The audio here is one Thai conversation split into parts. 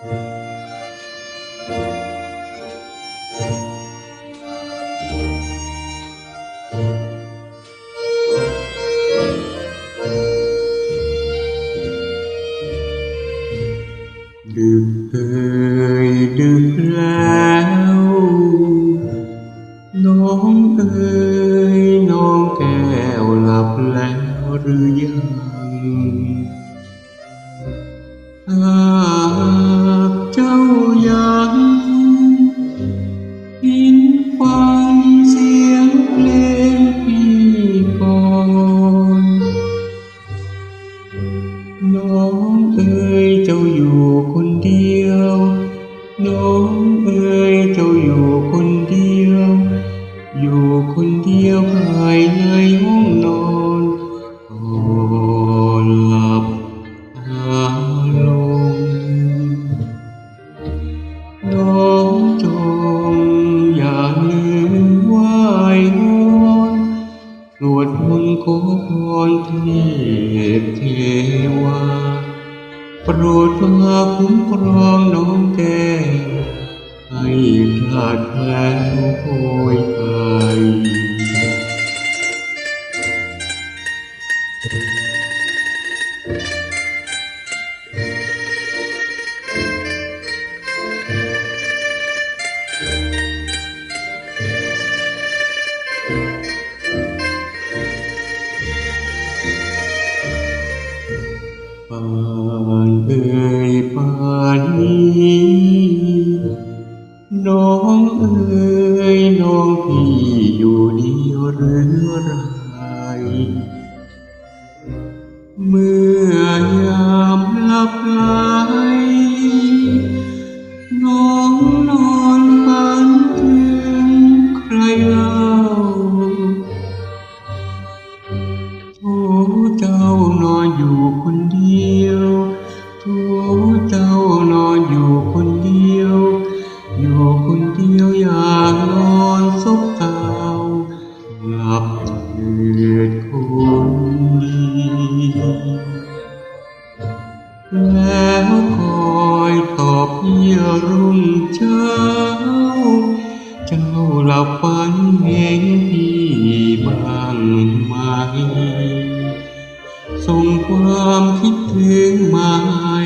ดึกเอ่ยดึกแล้วน้อง จ้ายังยินฟังเสียงเพลงพี่ก่อนน้องเอ๋ยเจ้าอยู่คนเดียว น้องเอ๋ยเจ้าอยู่คนเดียว อยู่คนเดียวภายในห้องนอนก่อ เทพเทวาโปรดมาคุ้มครองน้องแก้วให้ขาดแคลนโอยไป เอ่ยน้องพี่อยู่เดียวหรือไรเมื่อยามหลับไหลน้องนอนฝันถึงใครเล่าโอ้เจ้านอนอยู่คนเดียวโอ้เจ้านอนอยู่คน แล้วคอยตอบเยี่ยรุ่งเช้า เจ้าหลับฝันเห็นพี่บ้างไหม ส่งความคิดถึงมาให้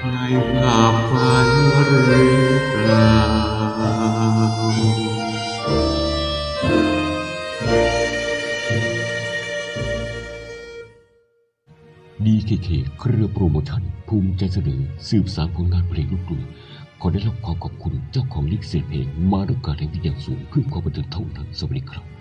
ในภา DKK เครือโปรโมชั่น ภูมิใจเสนอสืบสารผลงานเพลงลูกกรุงขอได้รับความขอบคุณเจ้าของลิขสิทธิ์เพลงมาด้วยการแห่งที่อย่างสูงเพื่อความบันเทิงเท่านั้นสวัสดีครับ